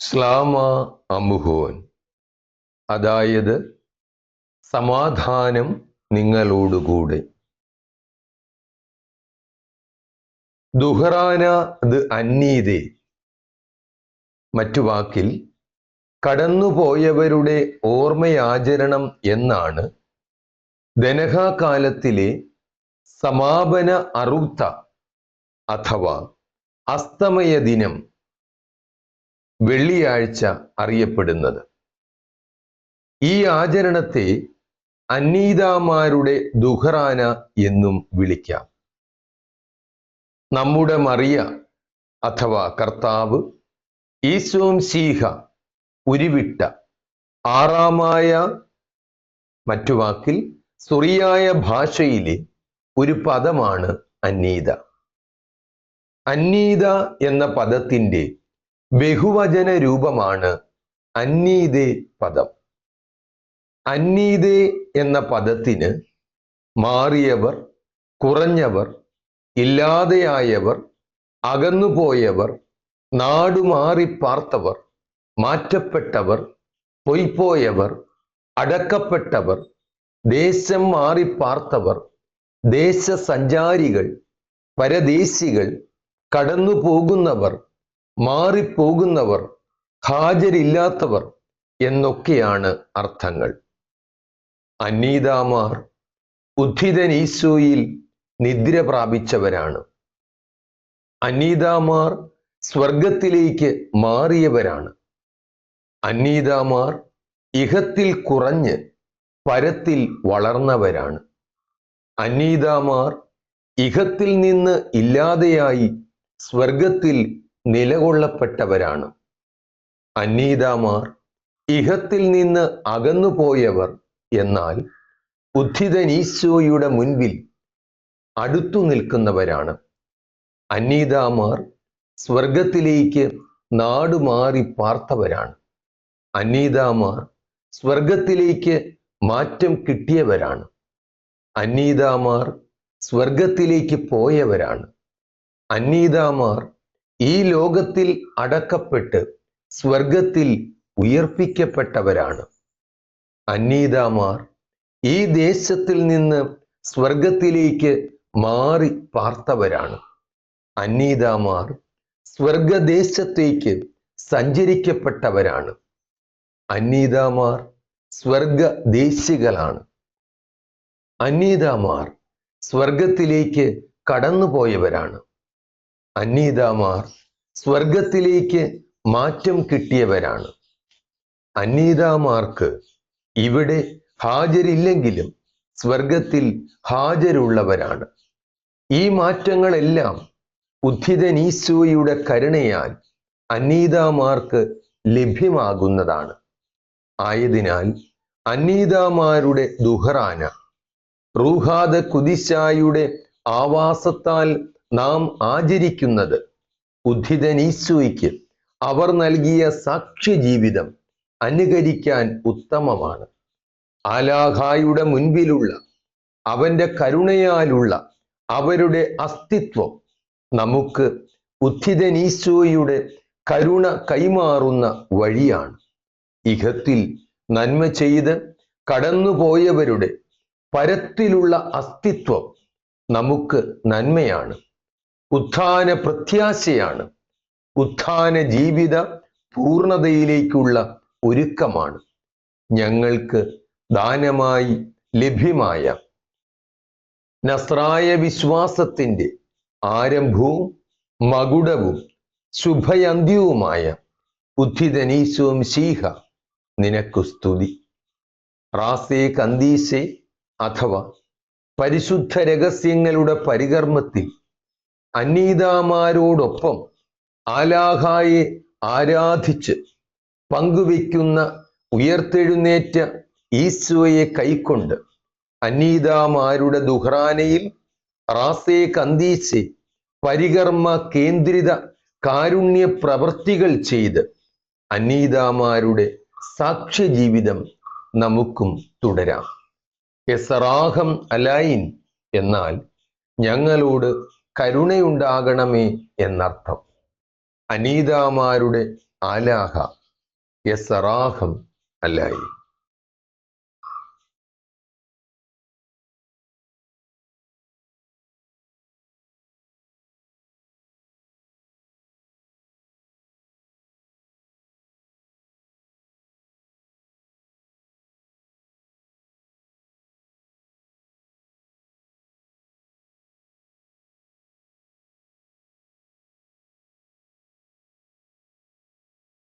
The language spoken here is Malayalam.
സ്ലാമ അമുഹോൻ അതായത് സമാധാനം നിങ്ങളോടുകൂടെ. ദുഹറാന അത് അന്നീതെ മറ്റു വാക്കിൽ കടന്നുപോയവരുടെ ഓർമ്മയാചരണം എന്നാണ് ധനഹാകാലത്തിലെ സമാപന അറുത്ത അഥവാ അസ്തമയ ദിനം. വെള്ളിയാഴ്ച അറിയപ്പെടുന്നത്. ഈ ആചരണത്തെ അന്നീതാമാരുടെ ദുഹറാന എന്നും വിളിക്കാം. നമ്മുടെ മറിയ അഥവാ കർത്താവ് ഈശോം സീഹ ഉരുവിട്ട ആറാമായ മറ്റു വാക്കിൽ സുറിയായ ഭാഷയിലെ ഒരു പദമാണ് അന്നീത അന്നീത എന്ന പദത്തിന്റെ ബഹുവചന രൂപമാണ് അന്നീതേ പദം. അന്നീതേ എന്ന പദത്തിന് മാറിയവർ കുറഞ്ഞവർ ഇല്ലാതെയായവർ അകന്നുപോയവർ നാടുമാറി പാർത്തവർ മാറ്റപ്പെട്ടവർ പൊയ്പോയവർ അടക്കപ്പെട്ടവർ ദേശം മാറി പാർത്തവർ ദേശസഞ്ചാരികൾ പരദേശികൾ കടന്നു പോകുന്നവർ മാറിപ്പോകുന്നവർ ഹാജരില്ലാത്തവർ എന്നൊക്കെയാണ് അർത്ഥങ്ങൾ. അനീതാമാർ ഉദ്ധിതൻ ഈശോയിൽ നിദ്ര പ്രാപിച്ചവരാണ്. അനീതാമാർ സ്വർഗത്തിലേക്ക് മാറിയവരാണ്. അന്നീതാമാർ ഇഹത്തിൽ കുറഞ്ഞ് പരത്തിൽ വളർന്നവരാണ്. അന്നീതാമാർ ഇഹത്തിൽ നിന്ന് ഇല്ലാതെയായി സ്വർഗത്തിൽ നിലകൊള്ളപ്പെട്ടവരാണ്. അന്നീതാമാർ ഇഹത്തിൽ നിന്ന് അകന്നുപോയവർ എന്നാൽ ഉദ്ധിതനീശോയുടെ മുൻപിൽ അടുത്തു നിൽക്കുന്നവരാണ്. അന്നീതാമാർ സ്വർഗത്തിലേക്ക് നാടുമാറി പാർത്തവരാണ്. അന്നീതാമാർ സ്വർഗത്തിലേക്ക് മാറ്റം കിട്ടിയവരാണ്. അന്നീതാമാർ സ്വർഗത്തിലേക്ക് പോയവരാണ്. അന്നീതാമാർ ഈ ലോകത്തിൽ അടക്കപ്പെട്ട് സ്വർഗത്തിൽ ഉയർപ്പിക്കപ്പെട്ടവരാണ്. അന്നീതാമാർ ഈ ദേശത്തിൽ നിന്ന് സ്വർഗത്തിലേക്ക് മാറി പാർത്തവരാണ്. അന്നീതാമാർ സ്വർഗദേശത്തേക്ക് സഞ്ചരിക്കപ്പെട്ടവരാണ്. അന്നീതാമാർ സ്വർഗദേശികളാണ്. അന്നീതാമാർ സ്വർഗത്തിലേക്ക് കടന്നുപോയവരാണ്. അന്നീതാമാർ സ്വർഗത്തിലേക്ക് മാറ്റം കിട്ടിയവരാണ്. അന്നീതാമാർക്ക് ഇവിടെ ഹാജരില്ലെങ്കിലും സ്വർഗത്തിൽ ഹാജരുള്ളവരാണ്. ഈ മാറ്റങ്ങളെല്ലാം ഉദ്ധിതനീശോയുടെ കരുണയാൽ അന്നീതാമാർക്ക് ലഭ്യമാകുന്നതാണ്. ആയതിനാൽ അന്നീതാമാരുടെ ദുഹറാന റൂഹാദ കുതിശായുടെ ആവാസത്താൽ നാം ആചരിക്കുന്നത് ഉദ്ധിതനീശോയ്ക്ക് അവർ നൽകിയ സാക്ഷ്യ ജീവിതം അനുകരിക്കാൻ ഉത്തമമാണ്. ആലാഹായുടെ മുൻപിലുള്ള അവന്റെ കരുണയാലുള്ള അവരുടെ അസ്തിത്വം നമുക്ക് ഉദ്ധിതനീശോയുടെ കരുണ കൈമാറുന്ന വഴിയാണ്. ഇഹത്തിൽ നന്മ ചെയ്ത് കടന്നുപോയവരുടെ പരത്തിലുള്ള അസ്തിത്വം നമുക്ക് നന്മയാണ്. ഉത്ഥാന പ്രത്യാശയാണ്. ഉത്ഥാന ജീവിത പൂർണതയിലേക്കുള്ള ഒരുക്കമാണ്. ഞങ്ങൾക്ക് ദാനമായി ലഭ്യമായ നസ്രായ വിശ്വാസത്തിന്റെ ആരംഭവും മകുടവും ശുഭയന്ത്യവുമായ ഉദ്ധിതനീശോം ശീഹ നിനക്കു സ്തുതി. റാസേ കന്തീശെ അഥവാ പരിശുദ്ധ രഹസ്യങ്ങളുടെ പരികർമ്മത്തിൽ അന്നീതാമാരോടൊപ്പം ആലാഹായെ ആരാധിച്ച് പങ്കുവെക്കുന്ന ഉയർത്തെഴുന്നേറ്റ ഈശോയെ കൈക്കൊണ്ട് അനീതാമാരുടെ ദുഹ്റാനയിൽ റാസേ കന്തീശെ പരികർമ്മ കേന്ദ്രിത കാരുണ്യ പ്രവൃത്തികൾ ചെയ്ത് അനീതാമാരുടെ സാക്ഷ്യ ജീവിതം നമുക്കും തുടരാം. എസറാഹം അലൈൻ എന്നാൽ ഞങ്ങളോട് കരുണയുണ്ടാകണമേ എന്നർത്ഥം. അനീതാമാരുടെ ആലാഹ എസറാഹം അല്ലായി